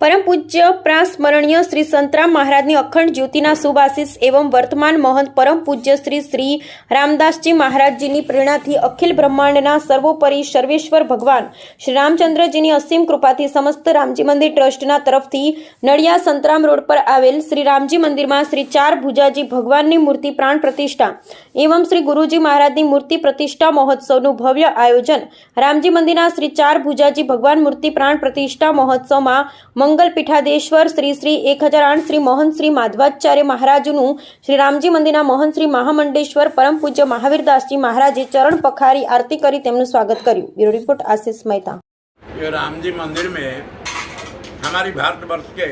પરમ પૂજ્ય પ્રાસ્મરણીય શ્રી સંતરામ મહારાજની અખંડ જ્યોતિના શુભ આશીષ એવં વર્તમાન મહંત પરમ પૂજ્ય શ્રી શ્રી રામદાસજી મહારાજજીની પ્રેરણાથી અખિલ બ્રહ્માંડના સર્વોપરી સર્વેશ્વર ભગવાન શ્રી રામચંદ્રજીની અસીમ કૃપાથી સમસ્ત રામજી મંદિર ટ્રસ્ટના તરફથી નડિયા સંતરામ રોડ પર આવેલ શ્રી રામજી મંદિરમાં શ્રી ચાર ભુજાજી ભગવાનની મૂર્તિ પ્રાણ પ્રતિષ્ઠા એવં શ્રી ગુરુજી મહારાજની મૂર્તિ પ્રતિષ્ઠા મહોત્સવનું ભવ્ય આયોજન રામજી મંદિરના શ્રી ચાર ભુજાજી ભગવાન મૂર્તિ પ્રાણ પ્રતિષ્ઠા મહોત્સવમાં મંગલ પીઠાદેશ્વર શ્રી શ્રી એક હજાર આઠ શ્રી મોહન શ્રી માધવાચાર્ય મહારાજનું શ્રી રામજી મંદિરના મોહન શ્રી મહામંડેશ્વર પરમ પૂજ્ય મહાવીરદાસજી મહારાજે ચરણ પખારી આરતી કરી તેમનું સ્વાગત કર્યું બ્યુરો રિપોર્ટ આશિષ મહેતા ये राम जी मंदिर में हमारी भारतवर्ष के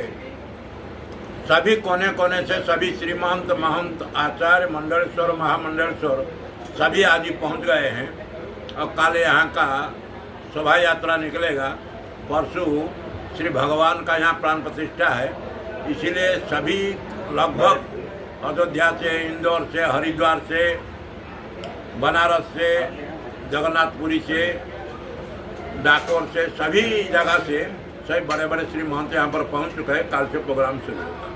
सभी कोने कोने से सभी श्रीमंत महंत आचार्य मंडलेश्वर महामंडलेश्वर सभी आज ही पहुंच गए हैं और कल यहाँ का शोभा यात्रा निकलेगा परसों श्री भगवान का यहाँ प्राण प्रतिष्ठा है। इसीलिए सभी लगभग अयोध्या से, इंदौर से, हरिद्वार से, बनारस से, जगन्नाथपुरी से, डाकोर से, सभी जगह से, सभी बड़े बड़े श्री महंत यहाँ पर पहुँच चुके हैं। काल से प्रोग्राम शुरू होगा।